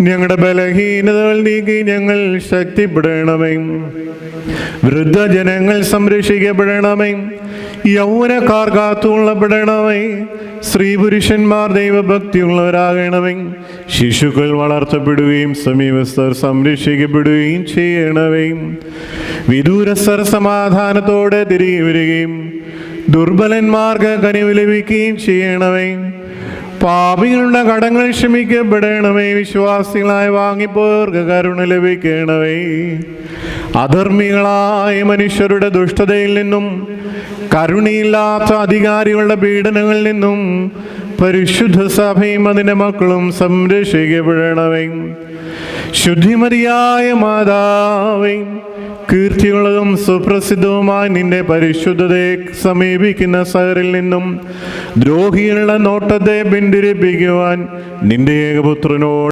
ഞങ്ങളുടെ ബലഹീനതകൾ നീക്കി ഞങ്ങൾ ശക്തിപ്പെടണമേ. വൃദ്ധജനങ്ങൾ സംരക്ഷിക്കപ്പെടണമേ. യൗവനക്കാർ കാത്തുകൊള്ളപ്പെടണമേ. സ്ത്രീ പുരുഷന്മാർ ദൈവഭക്തിയുള്ളവരാകണമേ. ശിശുക്കൾ വളർത്തപ്പെടുകയും സമീപസ്ഥർ സംരക്ഷിക്കപ്പെടുകയും ചെയ്യണമേ. വിദൂരസ്ഥർ സമാധാനത്തോടെ തിരികെ വരികയും ദുർബലന്മാർക്ക് കനിവ് ലഭിക്കുകയും ചെയ്യണമേ. പാപികളുടെ കടങ്ങൾ ക്ഷമിക്കപ്പെടണമേ വിശ്വാസികളായി വാങ്ങിപ്പോർക്ക് കരുണ ലഭിക്കണമേ. അധർമ്മികളായ മനുഷ്യരുടെ ദുഷ്ടതയിൽ നിന്നും കരുണയില്ലാത്ത അധികാരികളുടെ പീഡനങ്ങളിൽ നിന്നും പരിശുദ്ധ സഭയും അതിന്റെ മക്കളും സംരക്ഷിക്കപ്പെടണമേ. ശുദ്ധിമതിയായ മാതാവേ കീർത്തിയുള്ളതും സുപ്രസിദ്ധവുമായ നിന്റെ പരിശുദ്ധതയെ സമീപിക്കുന്ന സഹറിൽ നിന്നും ദ്രോഹികളുടെ നോട്ടത്തെ പിന്തിരിപ്പിക്കുവാൻ നിന്റെ ഏകപുത്രനോട്